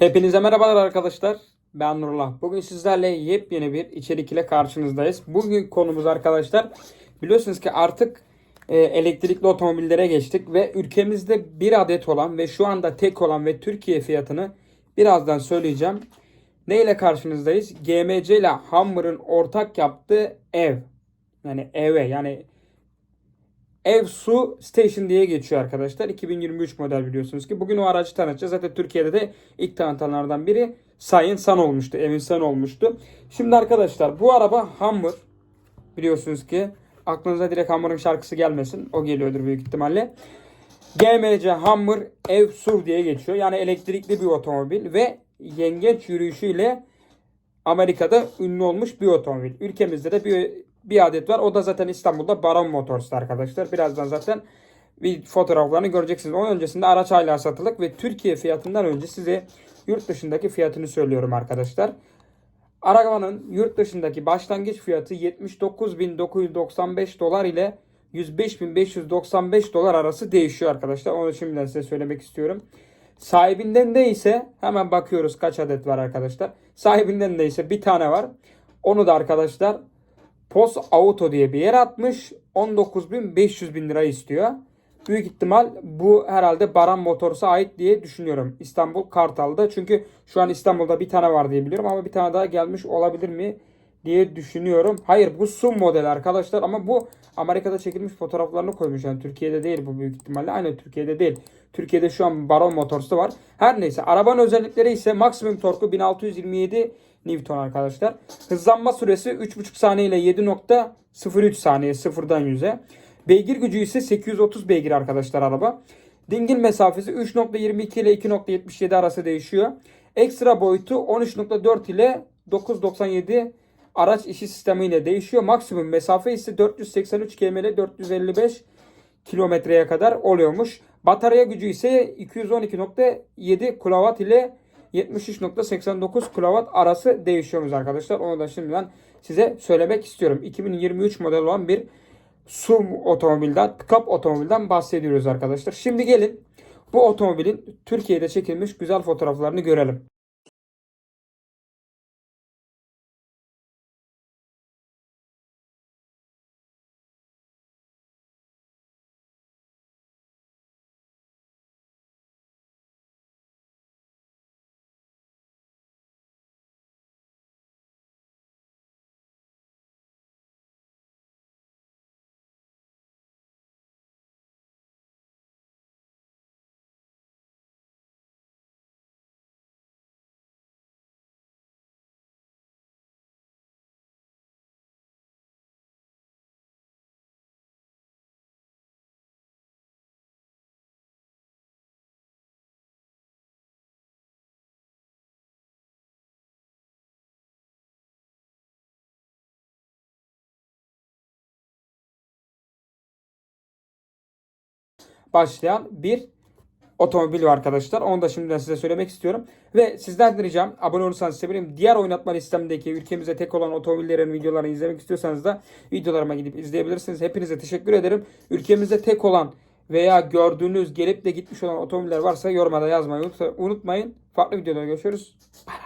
Hepinize merhabalar arkadaşlar. Ben Nurullah. Bugün sizlerle yepyeni bir içerik ile karşınızdayız. Bugün konumuz arkadaşlar biliyorsunuz ki artık e, elektrikli otomobillere geçtik ve ülkemizde bir adet olan ve şu anda tek olan ve Türkiye fiyatını birazdan söyleyeceğim. Ne ile karşınızdayız? GMC ile Hummer'ın ortak yaptığı ev. Yani eve yani Ev Su Station diye geçiyor arkadaşlar. 2023 model biliyorsunuz ki. Bugün o aracı tanıtacağız. Zaten Türkiye'de de ilk tanıtanlardan biri Sayın San olmuştu. Evin San olmuştu. Şimdi arkadaşlar bu araba Hummer. Biliyorsunuz ki aklınıza direkt Hummer'ın şarkısı gelmesin. O geliyordur büyük ihtimalle. GMC Hummer Ev Sur diye geçiyor. Yani elektrikli bir otomobil ve yengeç yürüyüşüyle Amerika'da ünlü olmuş bir otomobil. Ülkemizde de bir, bir adet var. O da zaten İstanbul'da Baron Motors'ta arkadaşlar. Birazdan zaten bir fotoğraflarını göreceksiniz. Onun öncesinde araç hala satılık ve Türkiye fiyatından önce size yurt dışındaki fiyatını söylüyorum arkadaşlar. Arabanın yurt dışındaki başlangıç fiyatı 79.995 dolar ile 105.595 dolar arası değişiyor arkadaşlar. Onu şimdiden size söylemek istiyorum. Sahibinden de ise hemen bakıyoruz kaç adet var arkadaşlar. Sahibinden de ise bir tane var. Onu da arkadaşlar Pos Auto diye bir yer atmış. 19.500 bin lira istiyor. Büyük ihtimal bu herhalde Baran Motors'a ait diye düşünüyorum. İstanbul Kartal'da. Çünkü şu an İstanbul'da bir tane var diye biliyorum ama bir tane daha gelmiş olabilir mi diye düşünüyorum. Hayır bu Sun model arkadaşlar ama bu Amerika'da çekilmiş fotoğraflarını koymuş. Yani Türkiye'de değil bu büyük ihtimalle. Aynen Türkiye'de değil. Türkiye'de şu an Baron Motors'ta var. Her neyse arabanın özellikleri ise maksimum torku 1627 Newton arkadaşlar. Hızlanma süresi 3.5 saniye ile 7.03 saniye sıfırdan 100'e. Beygir gücü ise 830 beygir arkadaşlar araba. Dingil mesafesi 3.22 ile 2.77 arası değişiyor. Ekstra boyutu 13.4 ile 9.97 araç işi sistemiyle değişiyor. Maksimum mesafe ise 483 km ile 455 kilometreye kadar oluyormuş. Batarya gücü ise 212.7 kW ile 73.89 kW arası değişiyormuş arkadaşlar. Onu da şimdiden size söylemek istiyorum. 2023 model olan bir SUV otomobilden, pick-up otomobilden bahsediyoruz arkadaşlar. Şimdi gelin bu otomobilin Türkiye'de çekilmiş güzel fotoğraflarını görelim. Başlayan bir otomobil var arkadaşlar. Onu da şimdiden size söylemek istiyorum. Ve sizlerden ricam abone olursanız sevinirim. Diğer oynatma listemdeki ülkemizde tek olan otomobillerin videolarını izlemek istiyorsanız da videolarıma gidip izleyebilirsiniz. Hepinize teşekkür ederim. Ülkemizde tek olan veya gördüğünüz gelip de gitmiş olan otomobiller varsa yorumlarda yazmayı unut- unutmayın. Farklı videoda görüşürüz. Bay.